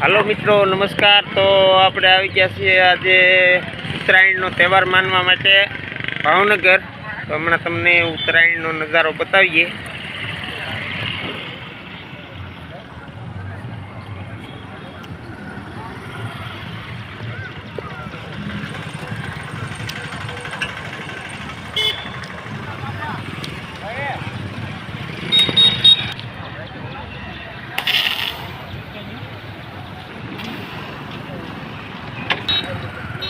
હાલો મિત્રો, નમસ્કાર. તો આપણે આવી ગયા છીએ આજે ઉત્તરાયણનો તહેવાર માનવા માટે ભાવનગર. તો હમણાં તમને ઉત્તરાયણનો નજારો બતાવીએ.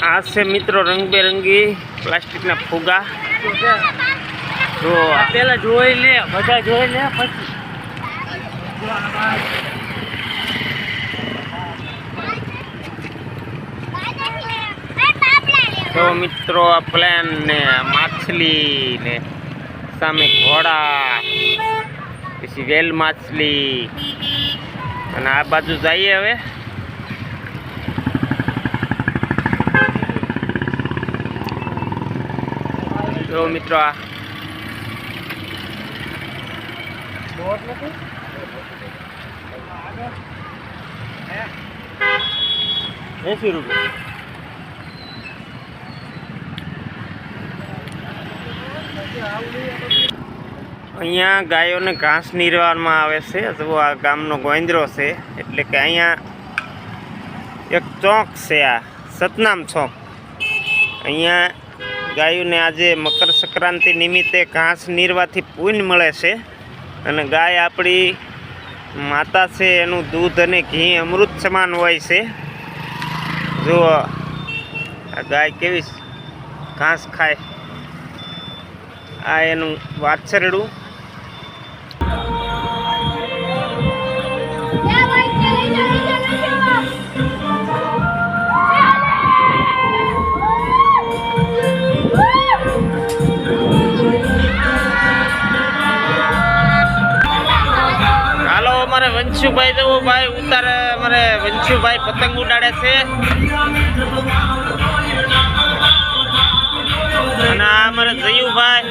આ છે મિત્રો રંગબેરંગી પ્લાસ્ટિકના ફુગા. જો પેલા જોઈ લે, બધા જોઈ લે, પછી. તો મિત્રો, આ પ્લેન ને માછલી ને સામે ઘોડા, પછી વેલ માછલી. અને આ બાજુ જઈએ હવે. જો મિત્રો આ એસી રૂપિયા અહીંયા ગાયોને ઘાસ નીરવામાં આવે છે. જો આ ગામનો ગોંદરો છે. એટલે કે અહીંયા એક ચોક છે આ. સતનામ ચોક. અહીંયા ગાયોને આજે મકર સંક્રાંતિ નિમિત્તે ઘાસ નીરવાથી પૂન મળે છે. અને ગાય આપણી માતા છે, એનું દૂધ અને ઘી અમૃત સમાન હોય છે. જુઓ, આ ગાય કેવી ઘાસ ખાય. આ એનું વાછરડું. હાલો અમારે વંશુભાઈ તો ભાઈ ઉતારે અમારે વંશુભાઈ પતંગ ઉડાડે છે. અને આ અમારે જયુભાઈ.